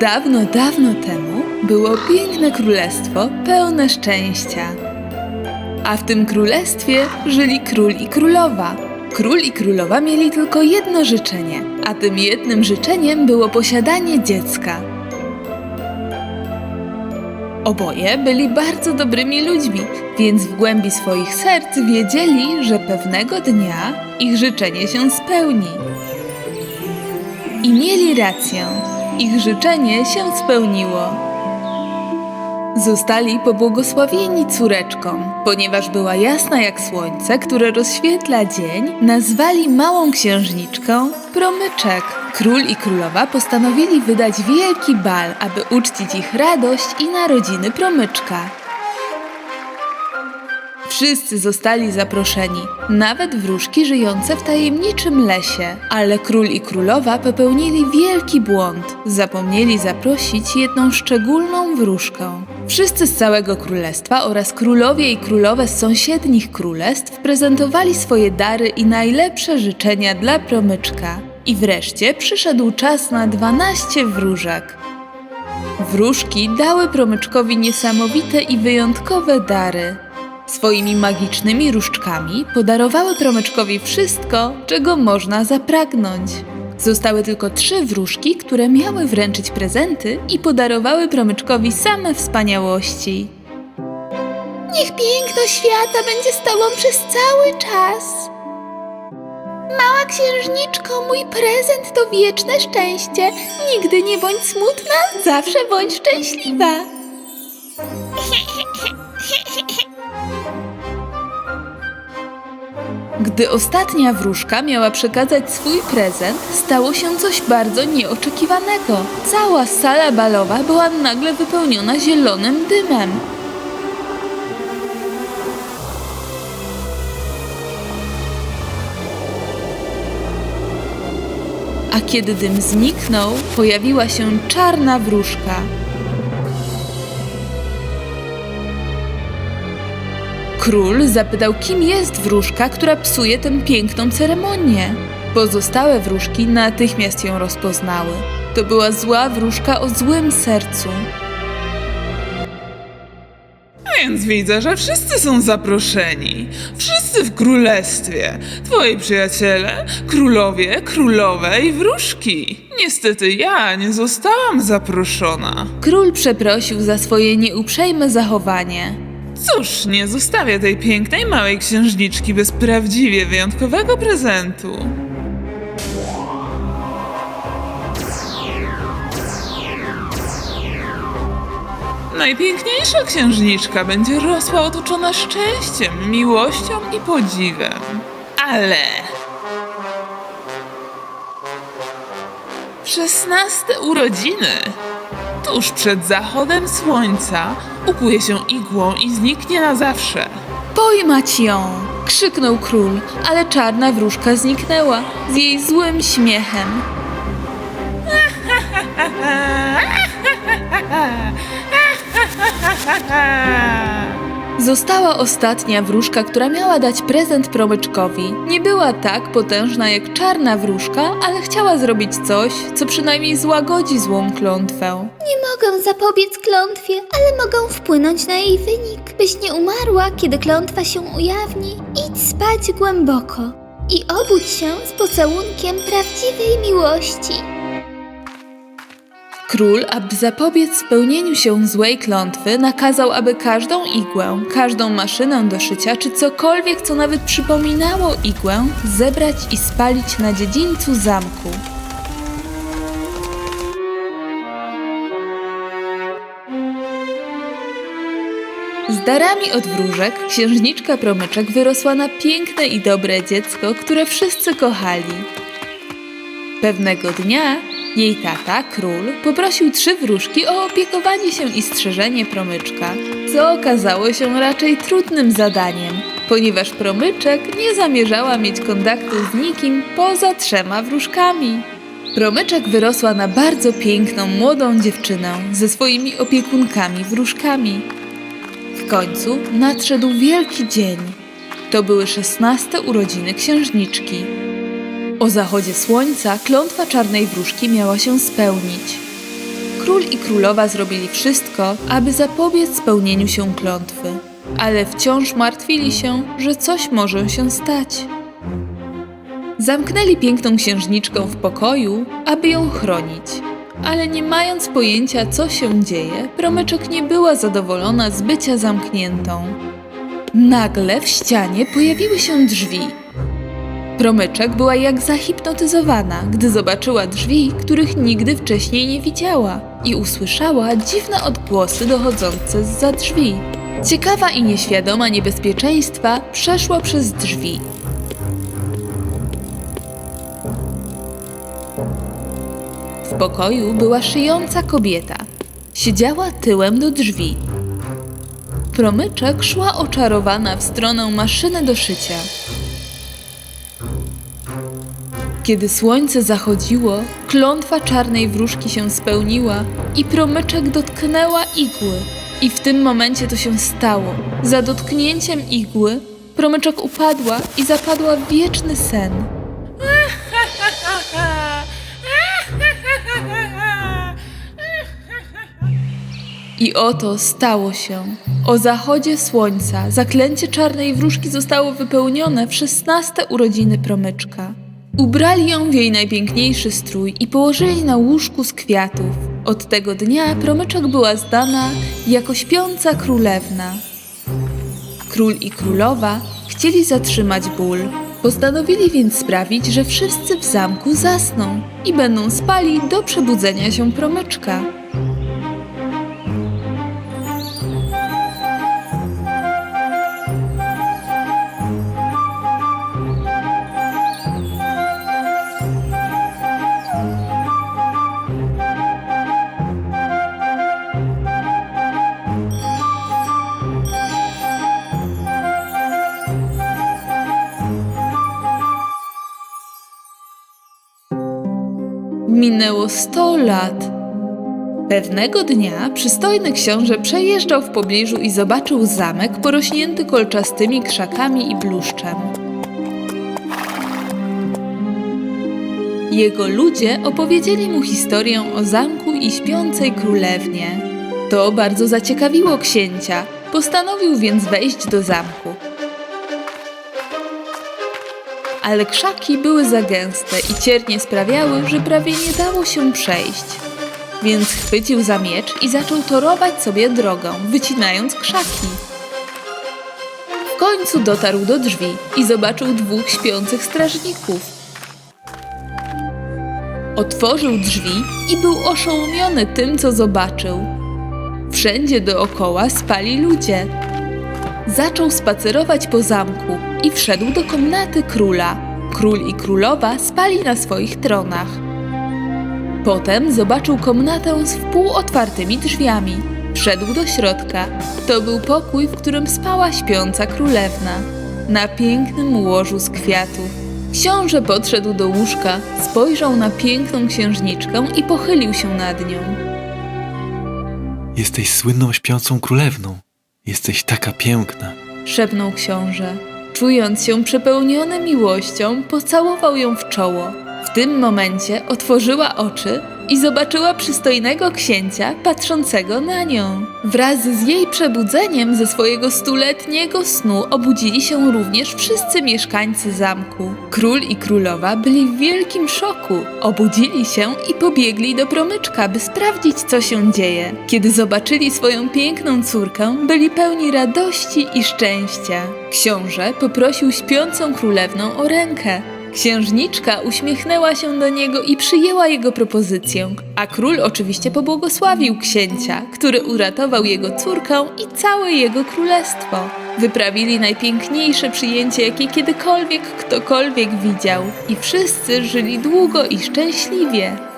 Dawno, dawno temu było piękne królestwo pełne szczęścia. A w tym królestwie żyli król i królowa. Król i królowa mieli tylko jedno życzenie, a tym jednym życzeniem było posiadanie dziecka. Oboje byli bardzo dobrymi ludźmi, więc w głębi swoich serc wiedzieli, że pewnego dnia ich życzenie się spełni. I mieli rację. Ich życzenie się spełniło. Zostali pobłogosławieni córeczką, ponieważ była jasna jak słońce, które rozświetla dzień, nazwali małą księżniczkę Promyczek. Król i królowa postanowili wydać wielki bal, aby uczcić ich radość i narodziny Promyczka. Wszyscy zostali zaproszeni, nawet wróżki żyjące w tajemniczym lesie. Ale król i królowa popełnili wielki błąd. Zapomnieli zaprosić jedną szczególną wróżkę. Wszyscy z całego królestwa oraz królowie i królowe z sąsiednich królestw prezentowali swoje dary i najlepsze życzenia dla promyczka. I wreszcie przyszedł czas na 12 wróżek. Wróżki dały promyczkowi niesamowite i wyjątkowe dary. Swoimi magicznymi różdżkami podarowały promyczkowi wszystko, czego można zapragnąć. Zostały tylko trzy wróżki, które miały wręczyć prezenty i podarowały promyczkowi same wspaniałości. Niech piękno świata będzie z tobą przez cały czas. Mała księżniczko, mój prezent to wieczne szczęście. Nigdy nie bądź smutna, zawsze bądź szczęśliwa. Gdy ostatnia wróżka miała przekazać swój prezent, stało się coś bardzo nieoczekiwanego. Cała sala balowa była nagle wypełniona zielonym dymem. A kiedy dym zniknął, pojawiła się czarna wróżka. Król zapytał, kim jest wróżka, która psuje tę piękną ceremonię. Pozostałe wróżki natychmiast ją rozpoznały. To była zła wróżka o złym sercu. Więc widzę, że wszyscy są zaproszeni. Wszyscy w królestwie. Twoi przyjaciele, królowie, królowe i wróżki. Niestety ja nie zostałam zaproszona. Król przeprosił za swoje nieuprzejme zachowanie. Cóż, nie zostawię tej pięknej małej księżniczki bez prawdziwie wyjątkowego prezentu. Najpiękniejsza księżniczka będzie rosła otoczona szczęściem, miłością i podziwem. Ale. Szesnaste urodziny, tuż przed zachodem słońca, ukuje się igłą i zniknie na zawsze. Pojmać ją! krzyknął król, ale czarna wróżka zniknęła z jej złym śmiechem. Została ostatnia wróżka, która miała dać prezent promyczkowi. Nie była tak potężna jak czarna wróżka, ale chciała zrobić coś, co przynajmniej złagodzi złą klątwę. Nie mogę zapobiec klątwie, ale mogę wpłynąć na jej wynik. Byś nie umarła, kiedy klątwa się ujawni. Idź spać głęboko i obudź się z pocałunkiem prawdziwej miłości. Król, aby zapobiec spełnieniu się złej klątwy, nakazał, aby każdą igłę, każdą maszynę do szycia, czy cokolwiek, co nawet przypominało igłę, zebrać i spalić na dziedzińcu zamku. Z darami od wróżek księżniczka Promyczek wyrosła na piękne i dobre dziecko, które wszyscy kochali. Pewnego dnia jej tata, król, poprosił trzy wróżki o opiekowanie się i strzeżenie promyczka, co okazało się raczej trudnym zadaniem, ponieważ promyczek nie zamierzała mieć kontaktu z nikim poza trzema wróżkami. Promyczek wyrosła na bardzo piękną, młodą dziewczynę ze swoimi opiekunkami wróżkami. W końcu nadszedł wielki dzień. To były szesnaste urodziny księżniczki. O zachodzie słońca klątwa czarnej wróżki miała się spełnić. król i królowa zrobili wszystko, aby zapobiec spełnieniu się klątwy. Ale wciąż martwili się, że coś może się stać. Zamknęli piękną księżniczkę w pokoju, aby ją chronić. Ale nie mając pojęcia, co się dzieje, promyczek nie była zadowolona z bycia zamkniętą. Nagle w ścianie pojawiły się drzwi. Promyczek była jak zahipnotyzowana, gdy zobaczyła drzwi, których nigdy wcześniej nie widziała i usłyszała dziwne odgłosy dochodzące za drzwi. Ciekawa i nieświadoma niebezpieczeństwa przeszła przez drzwi. W pokoju była szyjąca kobieta. Siedziała tyłem do drzwi. Promyczek szła oczarowana w stronę maszyny do szycia. Kiedy słońce zachodziło, klątwa czarnej wróżki się spełniła i promyczek dotknęła igły. I w tym momencie to się stało. Za dotknięciem igły promyczek upadła i zapadła w wieczny sen. I oto stało się. O zachodzie słońca zaklęcie czarnej wróżki zostało wypełnione w szesnaste urodziny promyczka. Ubrali ją w jej najpiękniejszy strój i położyli na łóżku z kwiatów. Od tego dnia promyczek była zdana jako śpiąca królewna. Król i królowa chcieli zatrzymać ból. Postanowili więc sprawić, że wszyscy w zamku zasną i będą spali do przebudzenia się promyczka. Minęło sto lat. Pewnego dnia przystojny książę przejeżdżał w pobliżu i zobaczył zamek porośnięty kolczastymi krzakami i bluszczem. Jego ludzie opowiedzieli mu historię o zamku i śpiącej królewnie. To bardzo zaciekawiło księcia, postanowił więc wejść do zamku. Ale krzaki były za gęste i ciernie sprawiały, że prawie nie dało się przejść. Więc chwycił za miecz i zaczął torować sobie drogę, wycinając krzaki. W końcu dotarł do drzwi i zobaczył dwóch śpiących strażników. Otworzył drzwi i był oszołomiony tym, co zobaczył. Wszędzie dookoła spali ludzie. Zaczął spacerować po zamku i wszedł do komnaty króla. Król i królowa spali na swoich tronach. Potem zobaczył komnatę z wpółotwartymi drzwiami. Wszedł do środka. To był pokój, w którym spała śpiąca królewna. Na pięknym łożu z kwiatów. Książę podszedł do łóżka, spojrzał na piękną księżniczkę i pochylił się nad nią. Jesteś słynną śpiącą królewną. Jesteś taka piękna. szepnął książę. Czując się przepełniony miłością, pocałował ją w czoło. W tym momencie otworzyła oczy i zobaczyła przystojnego księcia patrzącego na nią. Wraz z jej przebudzeniem ze swojego stuletniego snu obudzili się również wszyscy mieszkańcy zamku. Król i królowa byli w wielkim szoku. Obudzili się i pobiegli do promyczka, by sprawdzić, co się dzieje. Kiedy zobaczyli swoją piękną córkę, byli pełni radości i szczęścia. Książę poprosił śpiącą królewną o rękę. Księżniczka uśmiechnęła się do niego i przyjęła jego propozycję, a król oczywiście pobłogosławił księcia, który uratował jego córkę i całe jego królestwo. Wyprawili najpiękniejsze przyjęcie, jakie kiedykolwiek ktokolwiek widział, i wszyscy żyli długo i szczęśliwie.